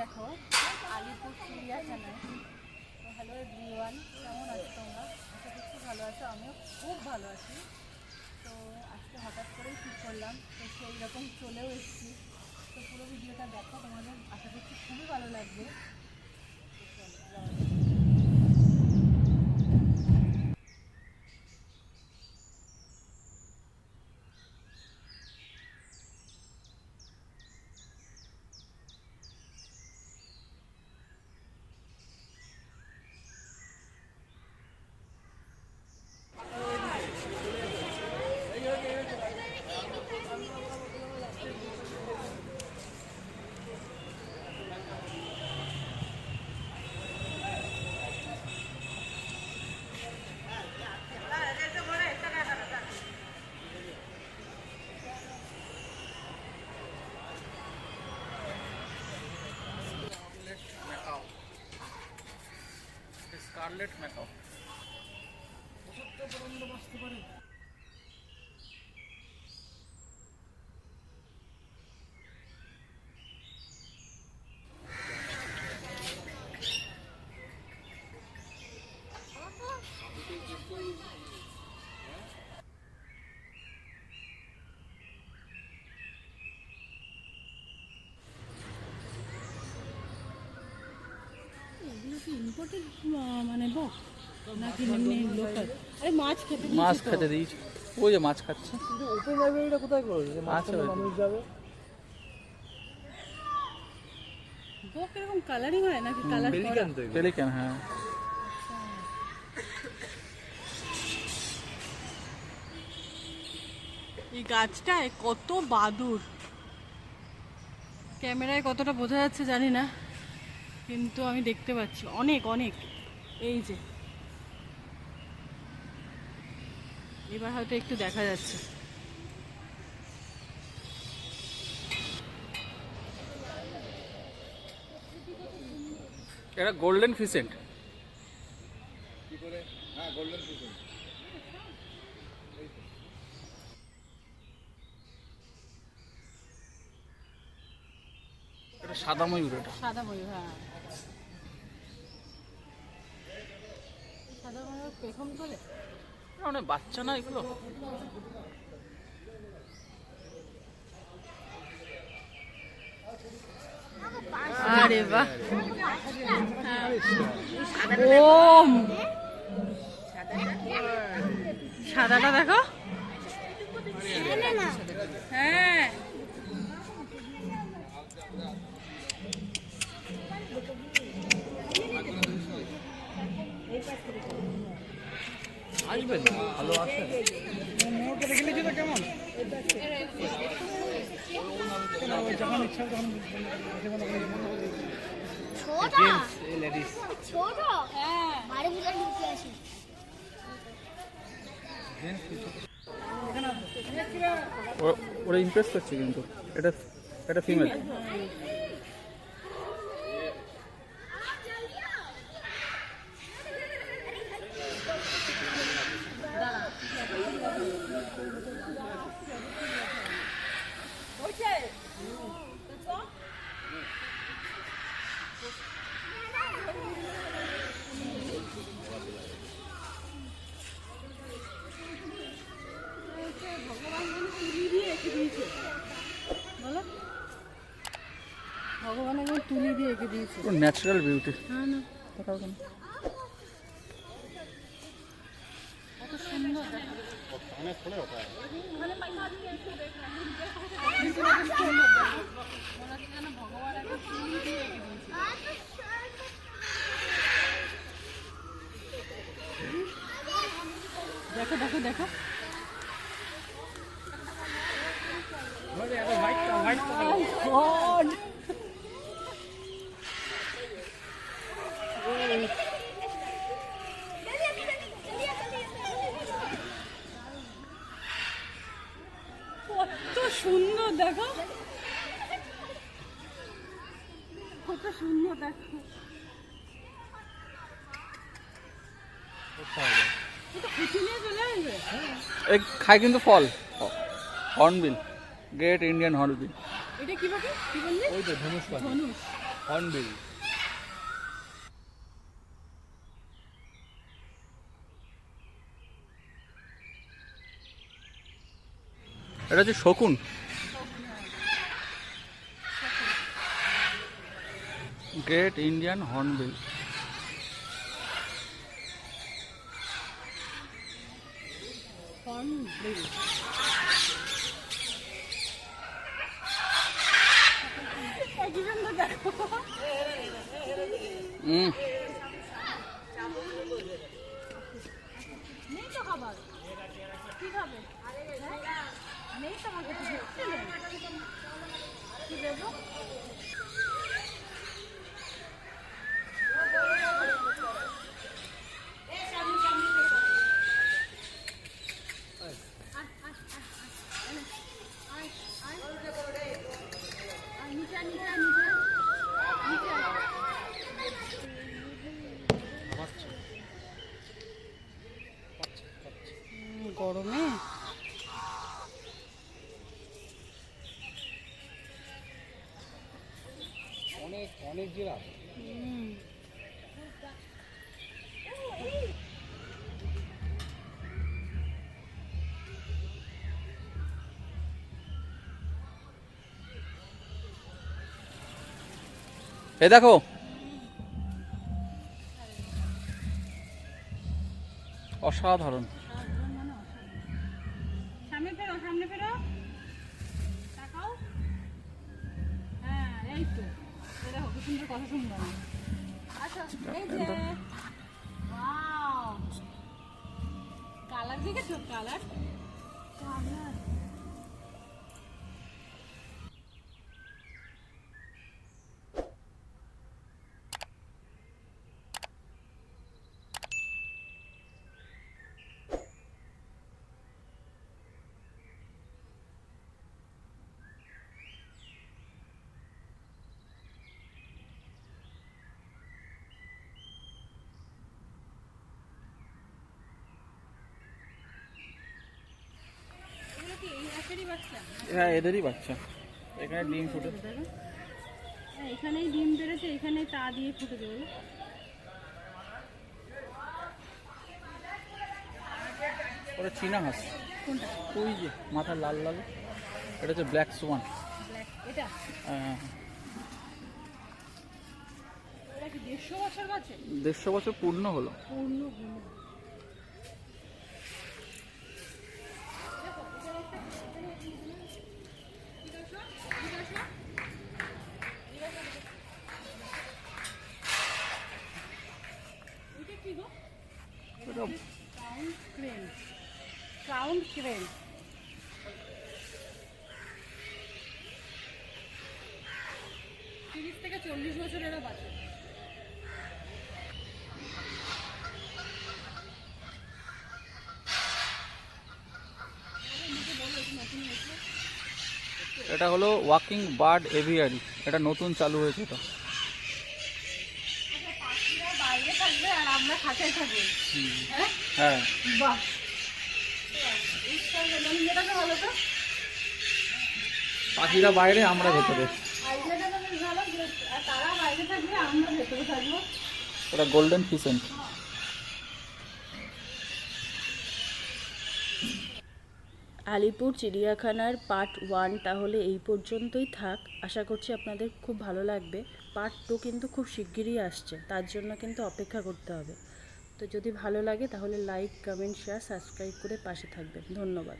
দেখো, আলিপুর চিড়িয়াখানায় hello everyone কেমন আছো তোমরা? আশা করছি ভালো আছো, আমিও খুব ভালো আছি। তো আজকে হঠাৎ করেই ঠিক করলাম? তো সেই রকম চলেও এসেছি। তো পুরো ভিডিওটা দেখো, তোমাদের আশা করছি খুবই ভালো লাগবে। স্কারলেট ম্যাকাও বাঁচতে কি মানে বক। নাকি এমনি লোকাল। আরে মাছ খেতে মাছ খেতে দিয়েছি। ওই যে মাছ খাচ্ছে। ওপেন লাইব্রেরিটা কোথায় মাঝখানে ওই মানুষ যাবে? বক এরকম কালারিং হয় নাকি কালার করা? পেলিকান। হ্যাঁ। এই গাছটায় কত বাদুর ক্যামেরায় কতটা বোঝা যাচ্ছে জানি না। কিন্তু আমি দেখতে পাচ্ছি অনেক অনেক। এই যে। এবার হয়তো একটু দেখা যাচ্ছে। এটা গোল্ডেন ফিসেন্ট এটা সাদা ময়ূর এটা। সাদা ময়ূর হ্যাঁ। করে অনেক বাচ্চা না এগুলো? আরে বাহ। ওম। সাদাটা দেখো। হ্যাঁ। আসবেন? ভালো আসেন ছোট? লেডিস ছোট? হ্যাঁ বাড়ি ভিতরে ঢুকে আসি ও- ওরা ইমপ্রেস করছে কিন্তু। এটা এটা ফিমেল ভগবান একদম তুলি দিয়ে এঁকে দিয়েছে পুরো ন্যাচারাল বিউটি হ্যাঁ না কত সুন্দর দেখো। হচ্ছে যেন ভগবান একদম তুলি দিয়ে এঁকে দিয়েছে। দেখো দেখো দেখো God! কত সুন্দর দেখো। কত সুন্দর দেখো। খায় কিন্তু ফল। Hornbill great Indian hornbill. এটা কি পাখি কি বললি? ওই তো ধনুষ ধনুষ। হর্নবিল। এটা হচ্ছে শকুন। Great Indian hornbill. হর্নবিল। হুম নেই তো খাবার কি খাবে হ্যাঁ? নেই তো আমার কাছে দেখতে নেই। কি দেবো আর নিচে আয়, নিচে আয়, নিচে আয়। নিচে আয়। হুম, গরমে অনেক অনেক জিরাফ। এ দেখো। অসাধারণ। সামনে ফেরো সামনে ফেরো। তাকাও হ্যাঁ এই তো। সুন্দর কথা শুনলাম আচ্ছা এই যে কালার দেখেছ? কালার কালার হ্যাঁ এদেরই বাচ্চা। এখানে ডিম ফুটে। হ্যাঁ এখানেই ডিম বেরোচ্ছে এখানে তা দিয়ে ফুটে দেবে ওটা চীনা হাঁস। কোনটা? ওই যে মাথা লাল লাল। এটা হচ্ছে ব্ল্যাক সোয়ান। এটা? বছর দেড়শো বছর পূর্ণ হলো। পূর্ণ। ক্রাউন ক্রেন ক্রাউন ক্রেন তিরিশ থেকে চল্লিশ এটা হলো ওয়াকিং বার্ড এভিয়ারি এটা নতুন চালু হয়েছে এটা। থাকব হ্যাঁ হ্যাঁ। বাহ। পাখিরা বাইরে আমরা ভেতরে। আইডিয়াটা তো বেশ ভালো যে আর তারা বাইরে থাকবে আমরা ভেতরে থাকব। ওটা গোল্ডেন ফিসেন্ট। আলিপুর চিড়িয়াখানার পার্ট ওয়ান তাহলে এই পর্যন্তই থাক। আশা করছি আপনাদের খুব ভালো লাগবে। পার্ট টু কিন্তু খুব শিগগিরই আসছে তার জন্য কিন্তু অপেক্ষা করতে হবে। তো যদি ভালো লাগে তাহলে লাইক কমেন্ট শেয়ার সাবস্ক্রাইব করে পাশে থাকবেন। ধন্যবাদ।